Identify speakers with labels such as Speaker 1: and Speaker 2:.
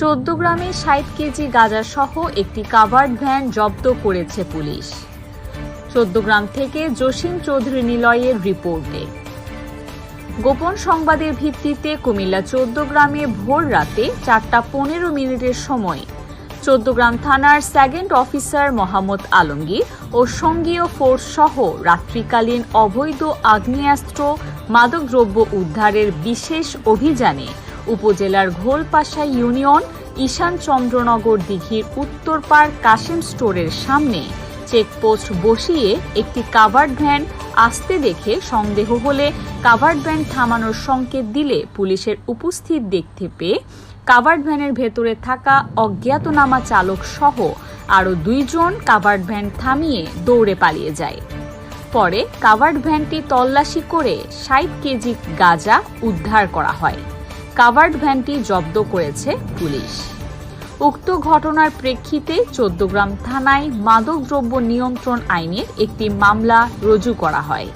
Speaker 1: চৌদ্দগ্রামে ষাট কেজি গাঁজা সহ একটি কাভার্ড ভ্যান জব্দ করেছে পুলিশ। চৌদ্দগ্রাম থেকে জসিম চৌধুরী নিলয়ের রিপোর্টে। গোপন সংবাদের ভিত্তিতে কুমিল্লা চৌদ্দগ্রামে ভোর রাতে চারটা পনেরো মিনিটের সময় চৌদ্দগ্রাম থানার সেকেন্ড অফিসার মোহাম্মদ আলমগীর ও সঙ্গীয় ফোর্স সহ রাত্রিকালীন অবৈধ আগ্নেয়াস্ত্র, মাদকদ্রব্য উদ্ধারের বিশেষ অভিযানে উপজেলার ঘোলপাশা ইউনিয়ন ঈশান চন্দ্রনগর দিঘির উত্তরপাড় কাশেম স্টোরের সামনে। চেকপোস্ট বসিয়ে একটি কাভার্ড ভ্যান আসতে দেখে সন্দেহ হলে কাভার্ড ভ্যান থামানোর সংকেত দিলে পুলিশের উপস্থিত দেখতে পেয়ে কাভার্ড ভ্যানের ভেতরে থাকা অজ্ঞাতনামা চালক সহ আরও দুইজন কাভার্ড ভ্যান থামিয়ে দৌড়ে পালিয়ে যায়। পরে কাভার্ড ভ্যানটি তল্লাশি করে ষাট কেজি গাঁজা উদ্ধার করা হয়। কাভার্ড ভ্যানটি জব্দ করেছে পুলিশ। উক্ত ঘটনার প্রেক্ষিতে চোদ্দগ্রাম থানায় মাদকদ্রব্য নিয়ন্ত্রণ আইনের একটি মামলা রুজু করা হয়।